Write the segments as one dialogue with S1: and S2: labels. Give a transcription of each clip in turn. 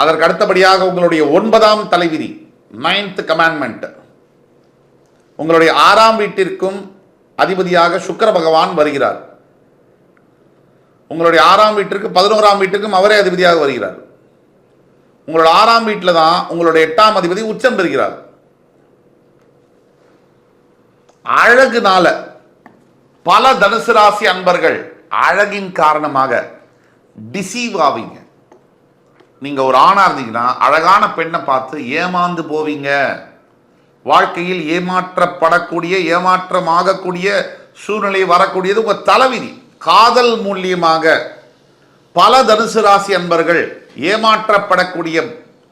S1: அதற்கு அடுத்தபடியாக உங்களுடைய ஒன்பதாம் தலைவிதி நைன்த் கமாண்ட்மெண்ட் உங்களுடைய ஆறாம் வீட்டிற்கும் அதிபதியாக சுக்கர பகவான் வருகிறார். உங்களுடைய ஆறாம் வீட்டிற்கு பதினோராம் வீட்டுக்கும் அவரே அதிபதியாக வருகிறார். உங்களோட ஆறாம் வீட்டில் தான் உங்களுடைய எட்டாம் அதிபதி உச்சம் பெறுகிறார். அழகுனால பல தனுசு ராசி அன்பர்கள் அழகின் காரணமாக டிசீவ் ஆவீங்க. நீங்கள் ஒரு ஆணாக இருந்தீங்கன்னா அழகான பெண்ணை பார்த்து ஏமாந்து போவீங்க. வாழ்க்கையில் ஏமாற்றப்படக்கூடிய ஏமாற்றமாகக்கூடிய சூழ்நிலை வரக்கூடியது உங்கள் தலைவிதி. காதல் மூலியமாக பல தனுசு ராசி அன்பர்கள் ஏமாற்றப்படக்கூடிய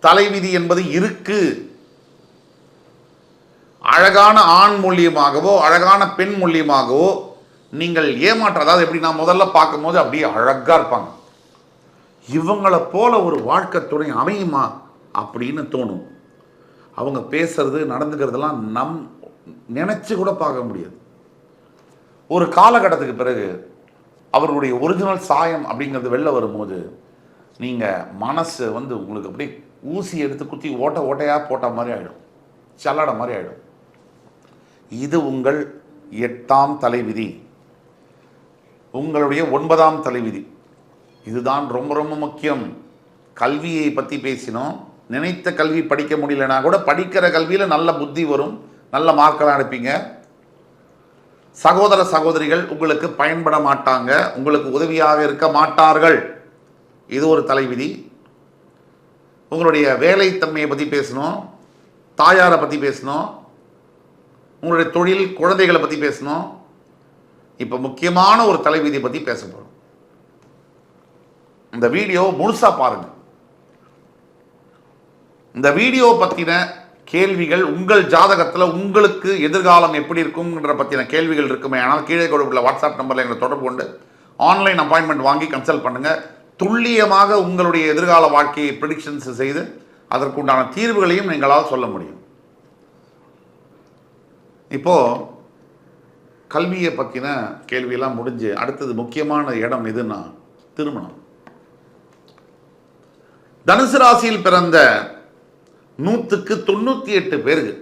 S1: தலைவிதி என்பது இருக்கு. அழகான ஆண் மூலியமாகவோ அழகான பெண் மூலியமாகவோ நீங்கள் ஏமாற்ற அதாவது எப்படி நான் முதல்ல பார்க்கும்போது அப்படியே அழகாக இருப்பாங்க. இவங்களை போல ஒரு வாழ்க்கை துணை அமையுமா அப்படின்னு தோணும். அவங்க பேசுறது நடந்துக்கிறதெல்லாம் நம் நினச்சி கூட பார்க்க முடியாது. ஒரு காலகட்டத்துக்கு பிறகு அவர்களுடைய ஒரிஜினல் சாயம் அப்படிங்கிறது வெளில வரும்போது நீங்கள் மனசு வந்து உங்களுக்கு அப்படியே ஊசி எடுத்து குத்தி ஓட்ட ஓட்டையாக போட்ட மாதிரி ஆகிடும் சல்லட மாதிரி ஆகிடும் இது உங்கள் எட்டாம் தலைவிதி. உங்களுடைய ஒன்பதாம் தலைவிதி. இதுதான் ரொம்ப ரொம்ப முக்கியம். கல்வியை பற்றி பேசினோம். நினைத்த கல்வி படிக்க முடியலனா கூட படிக்கிற கல்வியில் நல்ல புத்தி வரும். நல்ல மார்க்கெல்லாம் அனுப்பிங்க சகோதர சகோதரிகள் உங்களுக்கு பயன்பட மாட்டாங்க. உங்களுக்கு உதவியாக இருக்க மாட்டார்கள். இது ஒரு தலைவிதி. உங்களுடைய வேலைத்தன்மையை பற்றி பேசணும் தாயாரை பற்றி பேசணும் உங்களுடைய தொழில் குழந்தைகளை பற்றி பேசணும் இப்போ முக்கியமான ஒரு தலைவிதியை பற்றி பேச போகிறோம் இந்த வீடியோ முழுசா பாருங்க. இந்த வீடியோ பற்றின கேள்விகள் உங்கள் ஜாதகத்தில் உங்களுக்கு எதிர்காலம் எப்படி இருக்கும்ன்ற பற்றின கேள்விகள் இருக்குமே. ஆனால் கீழே கொடுப்புள்ள வாட்ஸ்அப் நம்பரில் எங்களை தொடர்பு கொண்டு ஆன்லைன் அப்பாயின்மெண்ட் வாங்கி கன்சல்ட் பண்ணுங்கள் துல்லியமாக உங்களுடைய எதிர்கால வாழ்க்கையை ப்ரிடிக்ஷன்ஸ் செய்து அதற்குண்டான தீர்வுகளையும் நீங்களால் சொல்ல முடியும். இப்போது கல்வியை பற்றின கேள்வியெல்லாம் முடிஞ்சு அடுத்தது முக்கியமான இடம் எதுன்னா திருமணம். தனுசு ராசியில் பிறந்த நூற்றுக்கு தொண்ணூற்றி எட்டு பேருக்கு.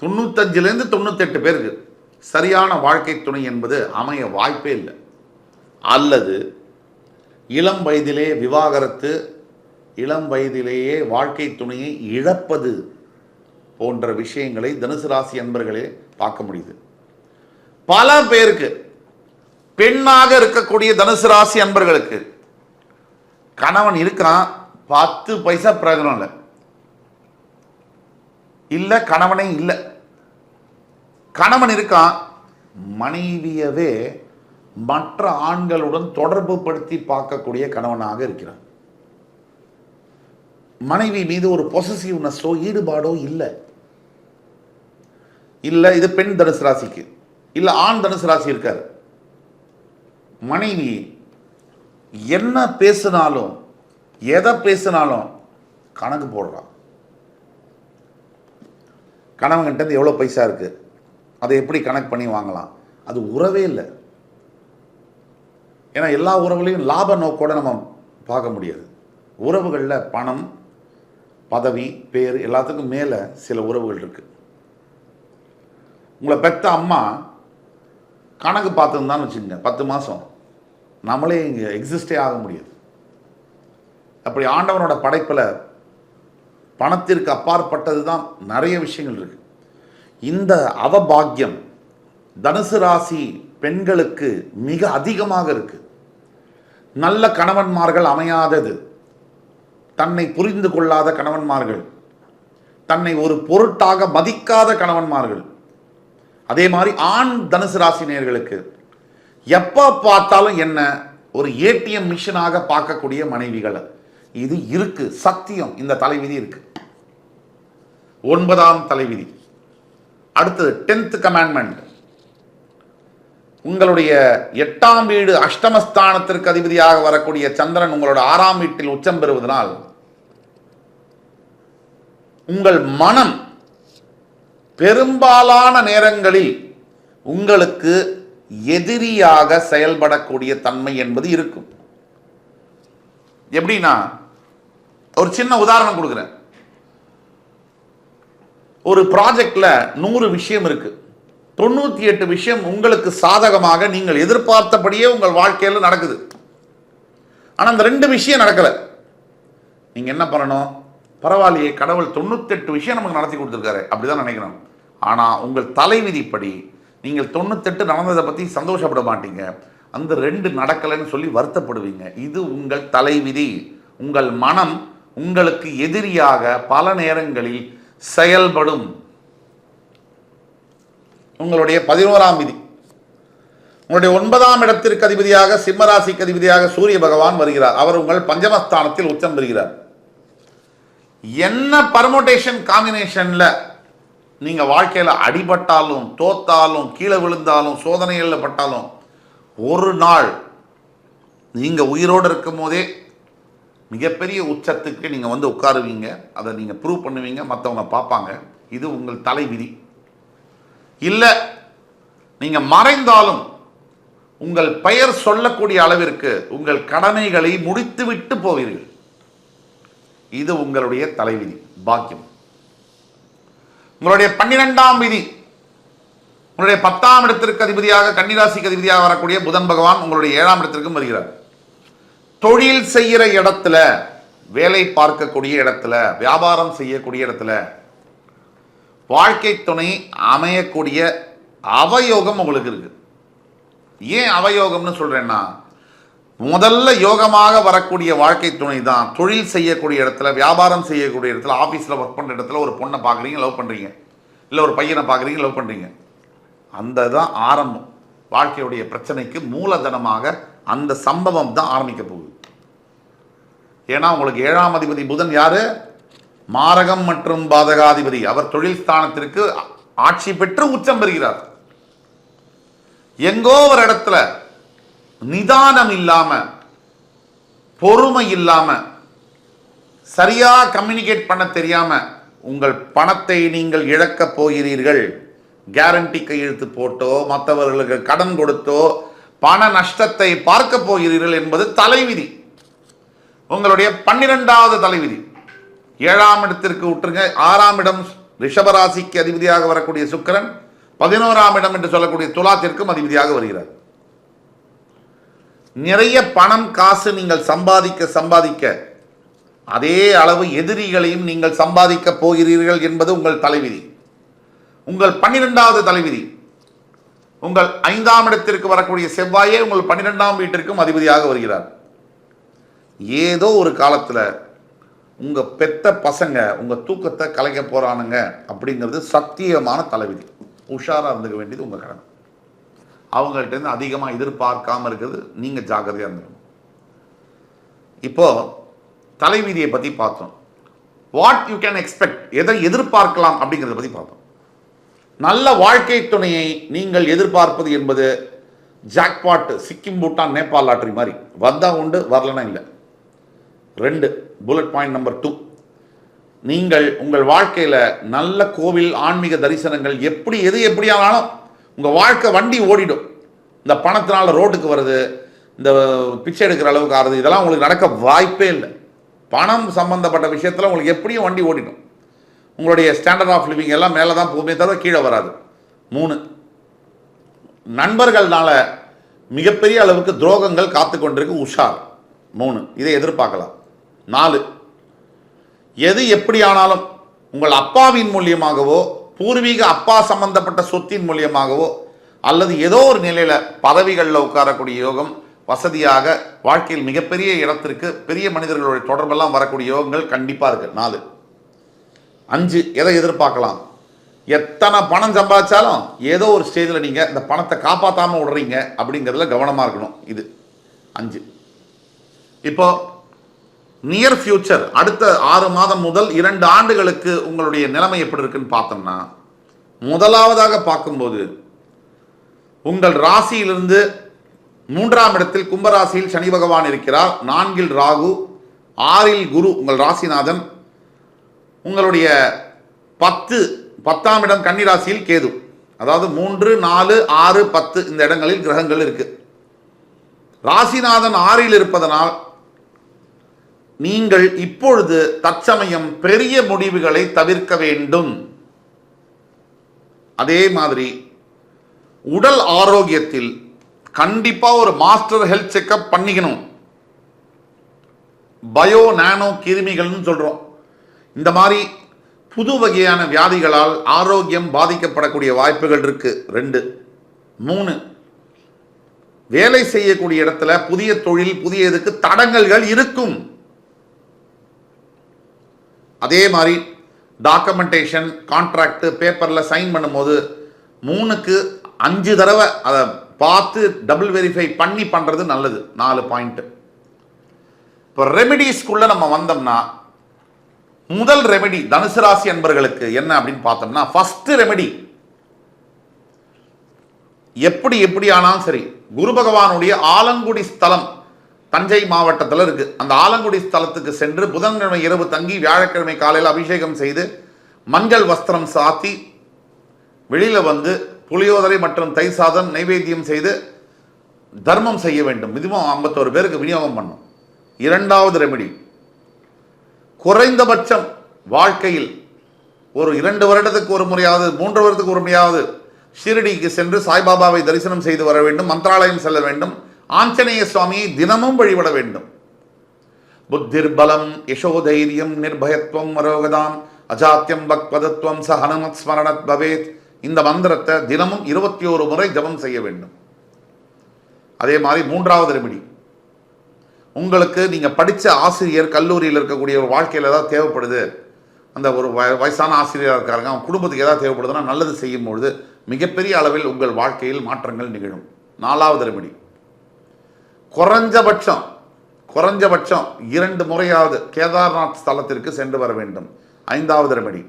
S1: தொண்ணூத்தஞ்சுலேருந்து தொண்ணூத்தெட்டு பேருக்கு சரியான வாழ்க்கை துணை என்பது அமைய வாய்ப்பே இல்லை. அல்லது இளம் வயதிலே விவாகரத்து இளம் வயதிலேயே வாழ்க்கை துணையை இழப்பது போன்ற விஷயங்களை தனுசு ராசி அன்பர்களே பார்க்க முடியுது. பல பேருக்கு பெண்ணாக இருக்கக்கூடிய தனுசு ராசி அன்பர்களுக்கு கணவன் இருக்கான் பத்து பைசா பிரயோஜனம் இல்லை. இல்லை கணவனே இல்லை. கணவன் இருக்கான் மனைவியவே மற்ற ஆண்களுடன் தொடர்பு படுத்தி பார்க்கக்கூடிய கணவனாக இருக்கிறான். மனைவி மீது ஒரு பொசசிவ்னஸோ ஈடுபாடோ இல்லை. இல்லை இது பெண் தனுசு ராசிக்கு. இல்லை ஆண் தனுசு ராசி இருக்கார். மனைவி என்ன பேசினாலும் எதை பேசினாலும் கணக்கு போடுறான். கணவன்கிட்ட எவ்வளோ பைசா இருக்குது அதை எப்படி கணக்கு பண்ணி வாங்கலாம்? அது உறவே இல்லை. ஏன்னா எல்லா உறவுகளையும் லாப நோக்கோட நம்ம பார்க்க முடியாது. உறவுகளில் பணம் பதவி பேர் எல்லாத்துக்கும் மேலே சில உறவுகள் இருக்குது உங்களை பெற்ற அம்மா கணக்கு பார்த்துருந்தான்னு வச்சுக்கோங்க பத்து மாதம் நம்மளே இங்கே எக்ஸிஸ்டே ஆக முடியாது. அப்படி ஆண்டவனோட படைப்பில் பணத்திற்கு அப்பாற்பட்டது தான் நிறைய விஷயங்கள் இருக்குது இந்த அவபாக்கியம் தனுசு ராசி பெண்களுக்கு மிக அதிகமாக இருக்குது நல்ல கணவன்மார்கள் அமையாதது. தன்னை புரிந்து கொள்ளாத கணவன்மார்கள். தன்னை ஒரு பொருட்டாக மதிக்காத கணவன்மார்கள். அதே மாதிரி ஆண் தனுசு ராசினியர்களுக்கு எப்போ பார்த்தாலும் என்ன? ஒரு ஏடிஎம் மிஷினாக பார்க்கக்கூடிய மனைவிகள். இது இருக்கு சத்தியம். இந்த தலைவிதி இருக்கு. ஒன்பதாம் தலைவிதி. அடுத்தது டென்த் கமாண்ட்மெண்ட் உங்களுடைய எட்டாம் வீடு அஷ்டமஸ்தானத்திற்கு அதிபதியாக வரக்கூடிய சந்திரன் உங்களோட ஆறாம் வீட்டில் உச்சம் பெறுவதனால் உங்கள் மனம் பெரும்பாலான நேரங்களில் உங்களுக்கு எதிரியாக செயல்படக்கூடிய தன்மை என்பது இருக்கும். எப்படின்னா ஒரு சின்ன உதாரணம் கொடுக்குறேன். ஒரு ப்ராஜெக்ட்ல நூறு விஷயம் இருக்கு. தொண்ணூத்தி எட்டு விஷயம் உங்களுக்கு சாதகமாக நீங்கள் எதிர்பார்த்தபடியே உங்கள் வாழ்க்கையில் நடக்குது. ஆனா அந்த ரெண்டு விஷயம் நடக்கல. நீங்க என்ன பண்ணணும்? பரவாயில்லையே கடவுள் தொண்ணூத்தெட்டு விஷயம் நமக்கு நடத்தி கொடுத்துருக்காரு. அப்படிதான் நினைக்கிறோம் ஆனா உங்கள் தலைவிதிப்படி நீங்கள் தொண்ணூத்தெட்டு நடந்ததை பற்றி சந்தோஷப்பட மாட்டீங்க. அந்த ரெண்டு நடக்கலைன்னு சொல்லி வருத்தப்படுவீங்க. இது உங்கள் தலைவிதி உங்கள் மனம் உங்களுக்கு எதிரியாக பல நேரங்களில் செயல்படும். உங்களுடைய பதினோராம் விதி. உங்களுடைய ஒன்பதாம் இடத்திற்கு அதிபதியாக சிம்மராசிக்கு அதிபதியாக சூரிய பகவான் வருகிறார். அவர் உங்கள் பஞ்சமஸ்தானத்தில் உச்சம் பெறுகிறார். என்ன பர்மோட்டேஷன் காம்பினேஷன்ல நீங்கள் வாழ்க்கையில் அடிபட்டாலும் தோத்தாலும் கீழே விழுந்தாலும் சோதனைகளில் பட்டாலும் ஒரு நாள் நீங்கள் உயிரோடு இருக்கும் போதே மிகப்பெரிய உச்சத்துக்கு நீங்கள் வந்து உட்காருவீங்க. அதை நீங்கள் ப்ரூவ் பண்ணுவீங்க. மற்றவங்க பார்ப்பாங்க. இது உங்கள் தலைவிதி. இல்லை நீங்கள் மறைந்தாலும் உங்கள் பெயர் சொல்லக்கூடிய அளவிற்கு உங்கள் கடமைகளை முடித்துவிட்டு போவீர்கள். இது உங்களுடைய தலைவிதி. பாக்கியம். உங்களுடைய பன்னிரெண்டாம் விதி. உங்களுடைய பத்தாம் இடத்திற்கு அதிபதியாக கன்னிராசிக்கு அதிபதியாக வரக்கூடிய புதன் பகவான் உங்களுடைய ஏழாம் இடத்திற்கும் வருகிறார். தொழில் செய்கிற இடத்துல வேலை பார்க்கக்கூடிய இடத்துல வியாபாரம் செய்யக்கூடிய இடத்துல வாழ்க்கை துணை அமையக்கூடிய அவயோகம் உங்களுக்கு இருக்கு. ஏன் அவயோகம்னு சொல்றேன்னா முதல்ல யோகமாக வரக்கூடிய வாழ்க்கை துணை தான் தொழில் செய்யக்கூடிய இடத்துல வியாபாரம் செய்யக்கூடிய இடத்துல ஆஃபீஸில் ஒர்க் பண்ணுற இடத்துல ஒரு பொண்ணை பார்க்குறீங்க லவ் பண்ணுறீங்க இல்லை ஒரு பையனை பார்க்குறீங்க லவ் பண்ணுறீங்க அந்த தான் ஆரம்பம். வாழ்க்கையுடைய பிரச்சனைக்கு மூலதனமாக அந்த சம்பவம் தான் ஆரம்பிக்க போகுது. ஏன்னா உங்களுக்கு ஏழாம் அதிபதி புதன் யார்? மாரகம் மற்றும் பாதகாதிபதி. அவர் தொழில் ஸ்தானத்திற்கு ஆட்சி பெற்று உச்சம் பெறுகிறார். எங்கோ ஒரு இடத்துல நிதானம் இல்லாமல் பொறுமை இல்லாமல் சரியாக கம்யூனிகேட் பண்ண தெரியாமல் உங்கள் பணத்தை நீங்கள் இழக்கப் போகிறீர்கள். கேரண்டி கையெழுத்து போட்டோ மற்றவர்களுக்கு கடன் கொடுத்தோ பண நஷ்டத்தை பார்க்க போகிறீர்கள் என்பது தலைவிதி. உங்களுடைய பன்னிரெண்டாவது தலைவிதி. ஏழாம் இடத்திற்கு விட்டுருங்க ஆறாம் இடம் ரிஷபராசிக்கு அதிபதியாக வரக்கூடிய சுக்கிரன் பதினோராம் இடம் என்று சொல்லக்கூடிய துலாத்திற்கும் அதிபதியாக வருகிறார். நிறைய பணம் காசு நீங்கள் சம்பாதிக்க சம்பாதிக்க. அதே அளவு எதிரிகளையும் நீங்கள் சம்பாதிக்க போகிறீர்கள் என்பது உங்கள் தலைவிதி. உங்கள் பன்னிரெண்டாவது தலைவிதி. உங்கள் ஐந்தாம் இடத்திற்கு வரக்கூடிய செவ்வாயே உங்கள் பன்னிரெண்டாம் வீட்டிற்கும் அதிபதியாக வருகிறார். ஏதோ ஒரு காலத்தில் உங்கள் பெத்த பசங்க உங்கள் தூக்கத்தை கலைக்க போகிறானுங்க அப்படிங்கிறது சத்தியமான தலைவிதி. உஷாராக இருந்துக்க வேண்டியது உங்கள் கடமை. அவங்கள்ட்ட இருந்து அதிகமாக எதிர்பார்க்காமல் இருக்கிறது. நீங்கள் ஜாக்கிரதையாக இருந்துக்கணும். இப்போது தலைவிதியை பற்றி பார்த்தோம். வாட் யூ கேன் எக்ஸ்பெக்ட் எதை எதிர்பார்க்கலாம் அப்படிங்கிறத பற்றி பார்த்தோம். நல்ல வாழ்க்கை துணையை நீங்கள் எதிர்பார்ப்பது என்பது ஜாக்பாட் சிக்கிம் பூட்டான் நேபாள் லாட்டரி மாதிரி. வந்தால் உண்டு வரலனா இல்லை. ரெண்டு புல்லட் பாயிண்ட் நம்பர் டூ. நீங்கள் உங்கள் வாழ்க்கையில் நல்ல கோவில் ஆன்மீக தரிசனங்கள் எப்படி எது எப்படியானாலும் உங்கள் வாழ்க்கை வண்டி ஓடிடும். இந்த பணத்தினால ரோட்டுக்கு வருது இந்த பிச்சை எடுக்கிற அளவுக்கு ஆறுது. இதெல்லாம் உங்களுக்கு நடக்க வாய்ப்பே இல்லை. பணம் சம்பந்தப்பட்ட விஷயத்தில் உங்களுக்கு எப்படியும் வண்டி ஓடிடும். உங்களுடைய ஸ்டாண்டர்ட் ஆஃப் லிவிங் எல்லாம் மேலே தான் போகுமே தவிர கீழே வராது. மூணு நண்பர்கள்னால மிகப்பெரிய அளவுக்கு துரோகங்கள் காத்து கொண்டிருக்கு உஷார். மூணு இதை எதிர்பார்க்கலாம். நாலு எது எப்படி ஆனாலும் உங்கள் அப்பாவின் மூலியமாகவோ பூர்வீக அப்பா சம்பந்தப்பட்ட சொத்தின் மூலியமாகவோ அல்லது ஏதோ ஒரு நிலையில் பதவிகளில் உட்காரக்கூடிய யோகம் வசதியாக வாழ்க்கையில் மிகப்பெரிய இடத்திற்கு பெரிய மனிதர்களுடைய தொடர்பெல்லாம் வரக்கூடிய யோகங்கள் கண்டிப்பாக இருக்குது நாலு. அஞ்சு எதை எதிர்பார்க்கலாம்? எத்தனை பணம் சம்பாதிச்சாலும் ஏதோ ஒரு ஸ்டேஜில் நீங்கள் இந்த பணத்தை காப்பாற்றாமல் விடுறீங்க அப்படிங்கிறதுல கவனமாக இருக்கணும். இது. அஞ்சு. இப்போது நியர் ஃபியூச்சர் அடுத்த ஆறு மாதம் முதல் இரண்டு ஆண்டுகளுக்கு உங்களுடைய நிலைமை எப்படி இருக்குன்னு பார்த்தோம்னா முதலாவதாக பார்க்கும்போது உங்கள் ராசியிலிருந்து மூன்றாம் இடத்தில் கும்பராசியில் சனி பகவான் இருக்கிறார். நான்கில் ராகு ஆறில் குரு உங்கள் ராசிநாதன். உங்களுடைய பத்து பத்தாம் இடம் கன்னிராசியில் கேது. அதாவது மூன்று நாலு ஆறு பத்து இந்த இடங்களில் கிரகங்கள் இருக்கு. ராசிநாதன் ஆறில் இருப்பதனால் நீங்கள் இப்பொழுது தற்சமயம் பெரிய முடிவுகளை தவிர்க்க வேண்டும். அதே மாதிரி உடல் ஆரோக்கியத்தில் கண்டிப்பா ஒரு மாஸ்டர் ஹெல்த் செக்கப் பண்ணிக்கணும். பயோ நானோ கிருமிகள்னு சொல்றோம். இந்த மாதிரி புது வகையான வியாதிகளால் ஆரோக்கியம் பாதிக்கப்படக்கூடிய வாய்ப்புகள் இருக்கு. ரெண்டு. மூணு. வேலை செய்யக்கூடிய இடத்துல புதிய தொழில் புதிய இதுக்கு தடங்கல்கள் இருக்கும். அதே மாதிரி டாக்குமெண்டேஷன் கான்ட்ராக்டு பேப்பரில் சைன் பண்ணும்போது மூணுக்கு அஞ்சு தடவை அதை பார்த்து டபுள் வெரிஃபை பண்ணி பண்ணுறது நல்லது. நாலு பாயிண்ட்டு இப்போ ரெமெடிஸ்க்குள்ள நம்ம வந்தோம்னா முதல் ரெமெடி தனுசு ராசி அன்பர்களுக்கு என்ன அப்படின்னு பார்த்தோம்னா ஃபஸ்ட்டு ரெமெடி எப்படி எப்படி ஆனாலும் சரி குரு பகவானுடைய ஆலங்குடி ஸ்தலம் தஞ்சை மாவட்டத்தில் இருக்குது அந்த ஆலங்குடி ஸ்தலத்துக்கு சென்று புதன்கிழமை இரவு தங்கி வியாழக்கிழமை காலையில் அபிஷேகம் செய்து மஞ்சள் வஸ்திரம் சாத்தி வெளியில் வந்து புளியோதரை மற்றும் தை சாதம் நைவேத்தியம் செய்து தர்மம் செய்ய வேண்டும். இதுவும் ஐம்பத்தோரு பேருக்கு விநியோகம் பண்ணும். இரண்டாவது ரெமிடி குறைந்தபட்சம் வாழ்க்கையில் ஒரு இரண்டு வருடத்துக்கு ஒரு முறையாவது மூன்று வருடத்துக்கு ஒரு முறையாவது ஷீரடிக்கு சென்று சாய்பாபாவை தரிசனம் செய்து வர வேண்டும் மந்திராலயம் செல்ல வேண்டும். ஆஞ்சநேய சுவாமியை தினமும் வழிபட வேண்டும். புத்திர் பலம் யசோதைரியம் நிர்பயத்துவம் மரோகதாம் அஜாத்தியம் பக்வதத்துவம் சஹனமத் ஸ்மரணத் பவேத். இந்த மந்திரத்தை தினமும் இருபத்தி ஒரு முறை ஜபம் செய்ய வேண்டும். அதே மாதிரி மூன்றாவது ரெமிடி. உங்களுக்கு நீங்கள் படித்த ஆசிரியர் கல்லூரியில் இருக்கக்கூடிய ஒரு வாழ்க்கையில் ஏதாவது தேவைப்படுது அந்த ஒரு வய வயசான ஆசிரியராக இருக்காருங்க அவன் குடும்பத்துக்கு ஏதாவது தேவைப்படுதுன்னா நல்லது செய்யும் பொழுது மிகப்பெரிய அளவில் உங்கள் வாழ்க்கையில் மாற்றங்கள் நிகழும். நாலாவது ரெமிடி. குறைஞ்சபட்சம் குறைஞ்சபட்சம் இரண்டு முறையாவது கேதார்நாத் ஸ்தலத்திற்கு சென்று வர வேண்டும். ஐந்தாவது ரெமடி.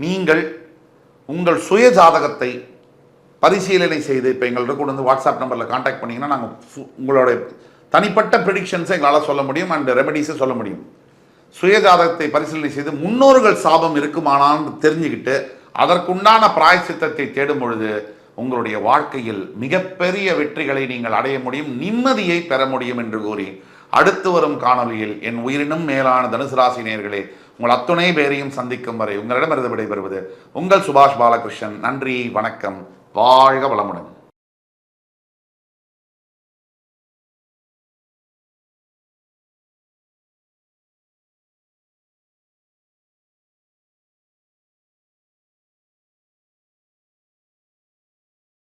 S1: நீங்கள் உங்கள் சுய ஜாதகத்தை பரிசீலனை செய்து இப்போ எங்கள்கிட்ட கொண்டு வந்து வாட்ஸ்அப் நம்பரில் காண்டாக்ட் பண்ணிங்கன்னா நாங்கள் உங்களுடைய தனிப்பட்ட ப்ரிடிக்ஷன்ஸை எங்களால் சொல்ல முடியும் அண்ட் ரெமடிஸை சொல்ல முடியும். சுய ஜாதகத்தை பரிசீலனை செய்து முன்னோர்கள் சாபம் இருக்குமானான்னு தெரிஞ்சுக்கிட்டு அதற்குண்டான பிராய்ச்சித்தத்தை தேடும் பொழுது உங்களுடைய வாழ்க்கையில் மிகப்பெரிய வெற்றிகளை நீங்கள் அடைய முடியும் நிம்மதியை பெற முடியும் என்று கூறி அடுத்து வரும் காணொளியில் என் உயிரினும் மேலான தனுசு ராசி நேர்களே உங்கள் அத்துணை பேரையும் சந்திக்கும் வரை உங்களிடமிருந்து விடைபெறுவது உங்கள் சுபாஷ் பாலகிருஷ்ணன். நன்றி வணக்கம். வாழ்க வளமுடன்.